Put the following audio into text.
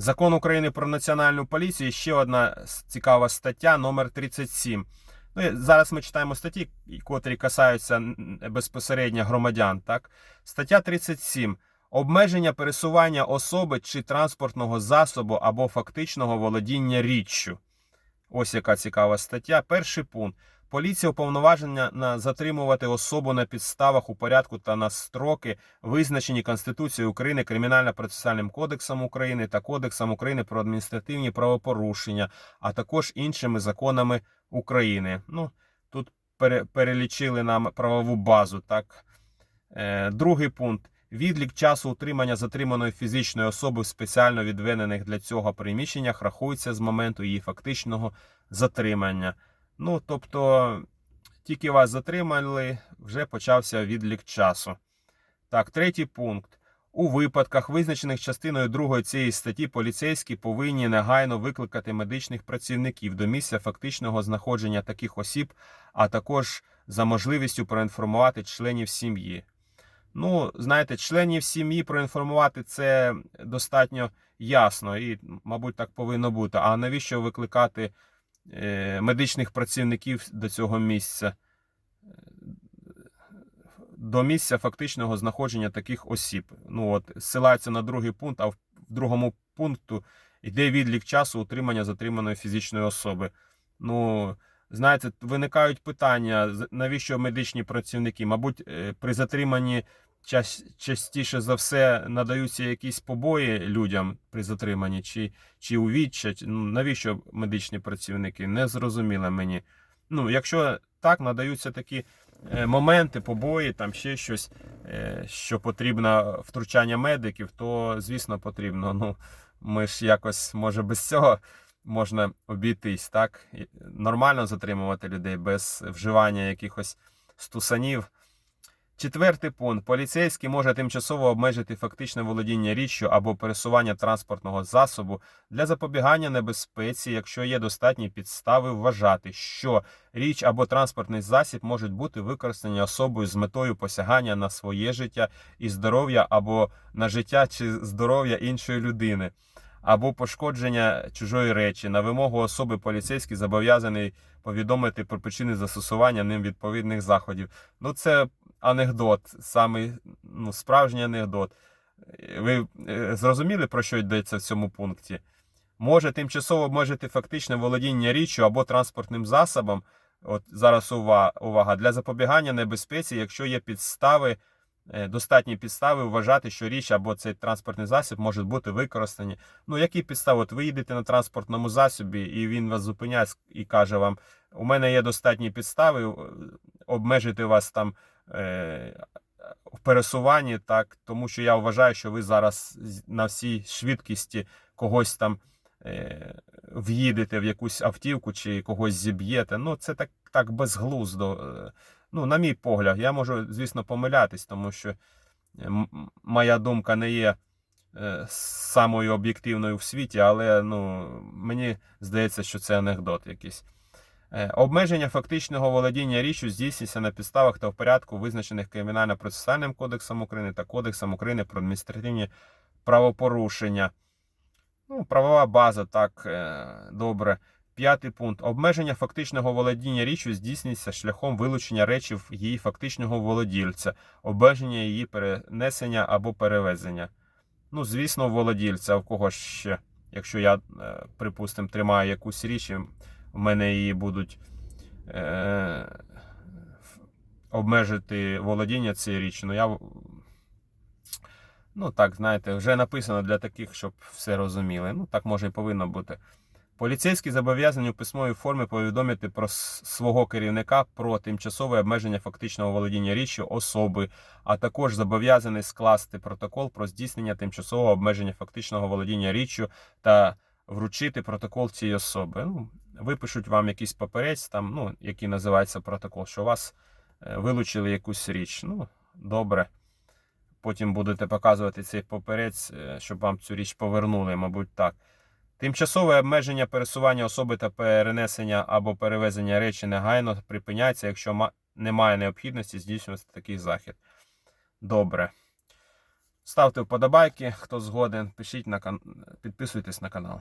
Закон України про національну поліцію. Ще одна цікава стаття, номер 37. Ну, зараз ми читаємо статті, котрі касаються безпосередньо громадян. Так? Стаття 37. Обмеження пересування особи чи транспортного засобу або фактичного володіння річчю. Ось яка цікава стаття. Перший пункт. Поліція уповноважена на затримувати особу на підставах у порядку та на строки, визначені Конституцією України, Кримінально-процесуальним кодексом України та Кодексом України про адміністративні правопорушення, а також іншими законами України. Ну, тут перелічили нам правову базу. Так. Е, другий пункт. Відлік часу утримання затриманої фізичної особи в спеціально відведених для цього приміщеннях рахується з моменту її фактичного затримання. Ну, тобто, тільки вас затримали, вже почався відлік часу. Так, третій пункт. У випадках, визначених частиною 2 цієї статті, поліцейські повинні негайно викликати медичних працівників до місця фактичного знаходження таких осіб, а також за можливістю проінформувати членів сім'ї. Ну, знаєте, членів сім'ї проінформувати це достатньо ясно і, мабуть, так повинно бути. А навіщо викликати медичних працівників до цього місця? До місця фактичного знаходження таких осіб. Ну от ссилається на другий пункт, а в другому пункту йде відлік часу утримання затриманої фізичної особи. Ну, знаєте, виникають питання, навіщо медичні працівники? Мабуть, е, при затриманні частіше за все надаються якісь побої людям при затриманні, чи, чи увіччя. Ну, навіщо медичні працівники? Не зрозуміло мені. Ну, якщо так, надаються такі е, моменти, побої, там ще щось, е, що потрібно втручання медиків, то звісно потрібно. Ну, ми ж якось, може, без цього можна обійтись, так? Нормально затримувати людей без вживання якихось стусанів. Четвертий пункт. Поліцейський може тимчасово обмежити фактичне володіння річчю або пересування транспортного засобу для запобігання небезпеці, якщо є достатні підстави вважати, що річ або транспортний засіб можуть бути використані особою з метою посягання на своє життя і здоров'я або на життя чи здоров'я іншої людини, або пошкодження чужої речі. На вимогу особи поліцейський зобов'язаний повідомити про причини застосування ним відповідних заходів. Ну, це анекдот, самий ну, справжній анекдот. Ви е, зрозуміли, про що йдеться в цьому пункті? Може тимчасово обмежити фактичне володіння річчю або транспортним засобом. От зараз увага, увага для запобігання небезпеці, якщо є підстави, достатні підстави вважати, що річ або цей транспортний засіб можуть бути використані. Ну, які підстави? От ви їдете на транспортному засобі, і він вас зупиняє і каже вам: у мене є достатні підстави е, обмежити вас там е, в пересуванні, так, тому що я вважаю, що ви зараз на всій швидкості когось там е, в'їдете в якусь автівку чи когось зіб'єте. Ну, це так, так безглуздо. Е, Ну, на мій погляд, я можу, звісно, помилятись, тому що е, моя думка не є е, самою об'єктивною в світі, але ну, мені здається, що це анекдот якийсь. Е, Обмеження фактичного володіння річчю здійснюється на підставах та в порядку, визначених Кримінально-процесуальним кодексом України та Кодексом України про адміністративні правопорушення. Ну, правова база, так, е, добре. П'ятий пункт. Обмеження фактичного володіння річчю здійснюється шляхом вилучення речі в її фактичного володільця, обмеження її перенесення або перевезення. Ну, звісно, володільця, в кого ще, якщо я, е, припустимо, тримаю якусь річ, в мене її будуть е, обмежити володіння цією річчю, ну я. Ну, так, знаєте, вже написано для таких, щоб все розуміли. Ну, так може і повинно бути. Поліцейські зобов'язані у письмовій формі повідомити про свого керівника про тимчасове обмеження фактичного володіння річчю особи, а також зобов'язаний скласти протокол про здійснення тимчасового обмеження фактичного володіння річчю та вручити протокол цієї особи. Ну, випишуть вам якийсь паперець, там, ну, який називається протокол, що у вас е, вилучили якусь річ. Ну, добре. Потім будете показувати цей паперець, е, щоб вам цю річ повернули, мабуть, так. Тимчасове обмеження пересування особи та перенесення або перевезення речі негайно припиняється, якщо немає необхідності здійснювати такий захід. Добре. Ставте вподобайки, хто згоден, пишіть на кан... підписуйтесь на канал.